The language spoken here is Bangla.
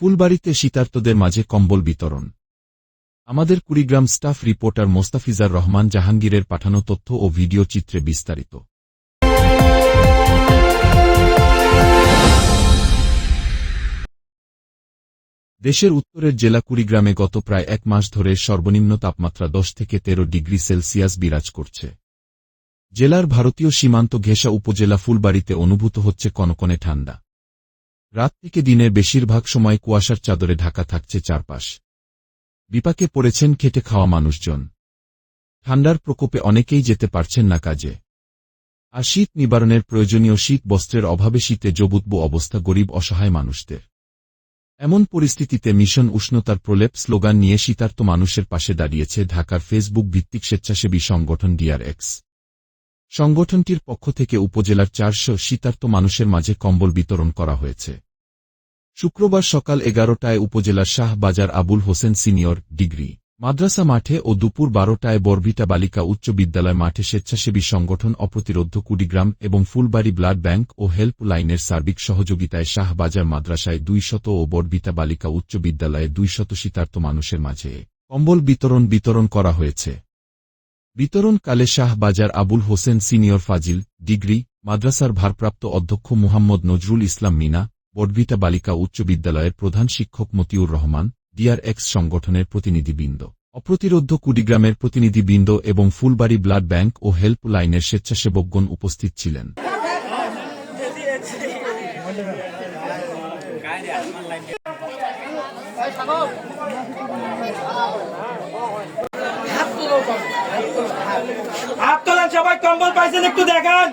ফুলবাড়িতে শীতার্তদের মাঝে কম্বল বিতরণ। আমাদের কুড়িগ্রাম স্টাফ রিপোর্টার মোস্তাফিজার রহমান জাহাঙ্গীরের পাঠানো তথ্য ও ভিডিও চিত্রে বিস্তারিত। দেশের উত্তরের জেলা কুড়িগ্রামে গত প্রায় এক মাস ধরে সর্বনিম্ন তাপমাত্রা দশ থেকে তেরো ডিগ্রি সেলসিয়াস বিরাজ করছে। জেলার ভারতীয় সীমান্ত ঘেঁষা উপজেলা ফুলবাড়িতে অনুভূত হচ্ছে কনকনে ঠান্ডা। রাত থেকে দিনের বেশিরভাগ সময় কুয়াশার চাদরে ঢাকা থাকছে চারপাশ। বিপাকে পড়েছেন খেটে খাওয়া মানুষজন। ঠান্ডার প্রকোপে অনেকেই যেতে পারছেন না কাজে। আর শীত নিবারণের প্রয়োজনীয় শীত বস্ত্রের অভাবে শীতে জবুতব অবস্থা গরিব অসহায় মানুষদের। এমন পরিস্থিতিতে মিশন উষ্ণতার প্রলেপ স্লোগান নিয়ে শীতার্ত মানুষের পাশে দাঁড়িয়েছে ঢাকার ফেসবুক ভিত্তিক স্বেচ্ছাসেবী সংগঠন ডিআরএক্স। সংগঠনটির পক্ষ থেকে উপজেলার চারশো শীতার্ত মানুষের মাঝে কম্বল বিতরণ করা হয়েছে। শুক্রবার সকাল এগারোটায় উপজেলার শাহ বাজার আবুল হোসেন সিনিয়র, ডিগ্রি। মাদ্রাসা মাঠে ও দুপুর বারোটায় বরভিটা বালিকা উচ্চ বিদ্যালয় মাঠে স্বেচ্ছাসেবী সংগঠন অপ্রতিরোধ কুড়িগ্রাম এবং ফুলবাড়ি ব্লাড ব্যাংক ও হেল্প লাইনের সার্বিক সহযোগিতায় শাহবাজার মাদ্রাসায় দুইশত ও বরভিটা বালিকা উচ্চ বিদ্যালয়ে দুইশত শীতার্ত মানুষের মাঝে কম্বল বিতরণ বিতরণ করা হয়েছে। বিতরণকালে শাহবাজার আবুল হোসেন সিনিয়র ফাজিল, ডিগ্রি, মাদ্রাসার ভারপ্রাপ্ত অধ্যক্ষ মুহাম্মদ নজরুল ইসলাম মিনা বডভিটা বালিকা উচ্চ বিদ্যালয়ের প্রধান শিক্ষক মতিউর রহমান, ডিআরএক্স সংগঠনের প্রতিনিধিবৃন্দ। অপ্রতিরোধ কুড়িগ্রামের প্রতিনিধিবৃন্দ এবং ফুলবাড়ি ব্লাড ব্যাংক ও হেল্প লাইনের স্বেচ্ছাসেবকগণ উপস্থিত ছিলেন। সবাই, কম্বল পাইছেন, একটু দেখান।